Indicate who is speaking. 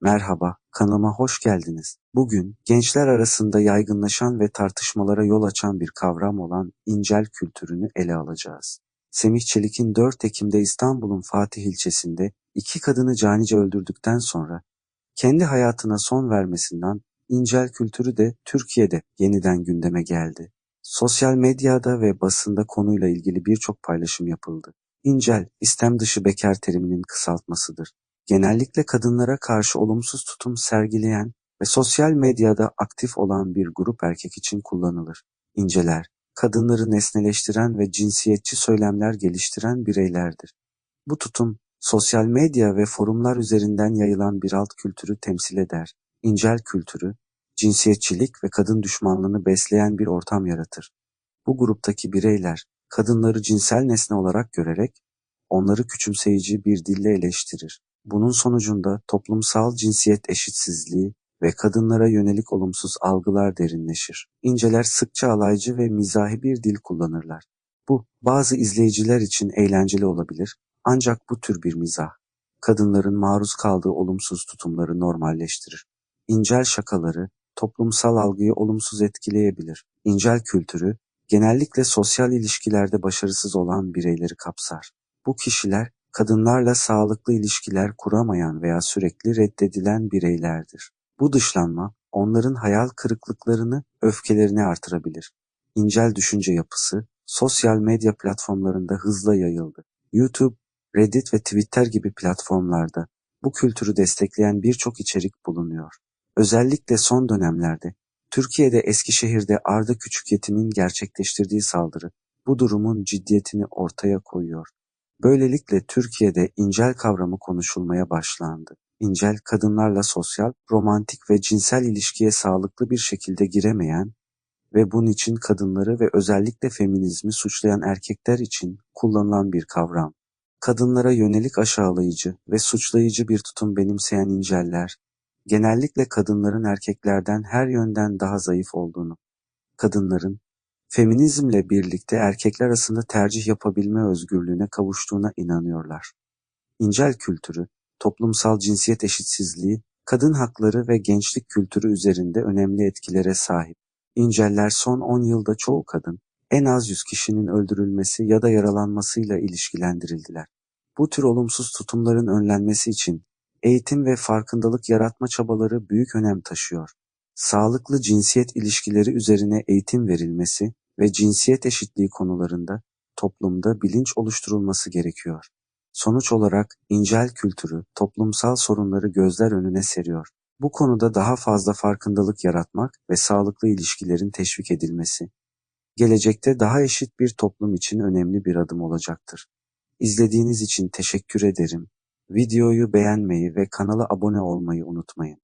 Speaker 1: Merhaba, kanalıma hoş geldiniz. Bugün gençler arasında yaygınlaşan ve tartışmalara yol açan bir kavram olan incel kültürünü ele alacağız. Semih Çelik'in 4 Ekim'de İstanbul'un Fatih ilçesinde iki kadını canice öldürdükten sonra kendi hayatına son vermesinden incel kültürü de Türkiye'de yeniden gündeme geldi. Sosyal medyada ve basında konuyla ilgili birçok paylaşım yapıldı. İncel, istem dışı bekar teriminin kısaltmasıdır genellikle kadınlara karşı olumsuz tutum sergileyen ve sosyal medyada aktif olan bir grup erkek için kullanılır. İnceler, kadınları nesneleştiren ve cinsiyetçi söylemler geliştiren bireylerdir. Bu tutum, sosyal medya ve forumlar üzerinden yayılan bir alt kültürü temsil eder. İncel kültürü, cinsiyetçilik ve kadın düşmanlığını besleyen bir ortam yaratır. Bu gruptaki bireyler, kadınları cinsel nesne olarak görerek, onları küçümseyici bir dille eleştirir. Bunun sonucunda toplumsal cinsiyet eşitsizliği ve kadınlara yönelik olumsuz algılar derinleşir. İnceler sıkça alaycı ve mizahi bir dil kullanırlar. Bu bazı izleyiciler için eğlenceli olabilir ancak bu tür bir mizah kadınların maruz kaldığı olumsuz tutumları normalleştirir. İncel şakaları toplumsal algıyı olumsuz etkileyebilir. İncel kültürü genellikle sosyal ilişkilerde başarısız olan bireyleri kapsar. Bu kişiler kadınlarla sağlıklı ilişkiler kuramayan veya sürekli reddedilen bireylerdir. Bu dışlanma onların hayal kırıklıklarını, öfkelerini artırabilir. İncel düşünce yapısı sosyal medya platformlarında hızla yayıldı. YouTube, Reddit ve Twitter gibi platformlarda bu kültürü destekleyen birçok içerik bulunuyor. Özellikle son dönemlerde Türkiye'de Eskişehir'de Arda Küçük Yetim'in gerçekleştirdiği saldırı bu durumun ciddiyetini ortaya koyuyor. Böylelikle Türkiye'de incel kavramı konuşulmaya başlandı. İncel kadınlarla sosyal, romantik ve cinsel ilişkiye sağlıklı bir şekilde giremeyen ve bunun için kadınları ve özellikle feminizmi suçlayan erkekler için kullanılan bir kavram. Kadınlara yönelik aşağılayıcı ve suçlayıcı bir tutum benimseyen inceller, genellikle kadınların erkeklerden her yönden daha zayıf olduğunu, kadınların feminizmle birlikte erkekler arasında tercih yapabilme özgürlüğüne kavuştuğuna inanıyorlar. İncel kültürü, toplumsal cinsiyet eşitsizliği, kadın hakları ve gençlik kültürü üzerinde önemli etkilere sahip. İnceller son 10 yılda çoğu kadın, en az 100 kişinin öldürülmesi ya da yaralanmasıyla ilişkilendirildiler. Bu tür olumsuz tutumların önlenmesi için eğitim ve farkındalık yaratma çabaları büyük önem taşıyor sağlıklı cinsiyet ilişkileri üzerine eğitim verilmesi ve cinsiyet eşitliği konularında toplumda bilinç oluşturulması gerekiyor. Sonuç olarak incel kültürü toplumsal sorunları gözler önüne seriyor. Bu konuda daha fazla farkındalık yaratmak ve sağlıklı ilişkilerin teşvik edilmesi gelecekte daha eşit bir toplum için önemli bir adım olacaktır. İzlediğiniz için teşekkür ederim. Videoyu beğenmeyi ve kanala abone olmayı unutmayın.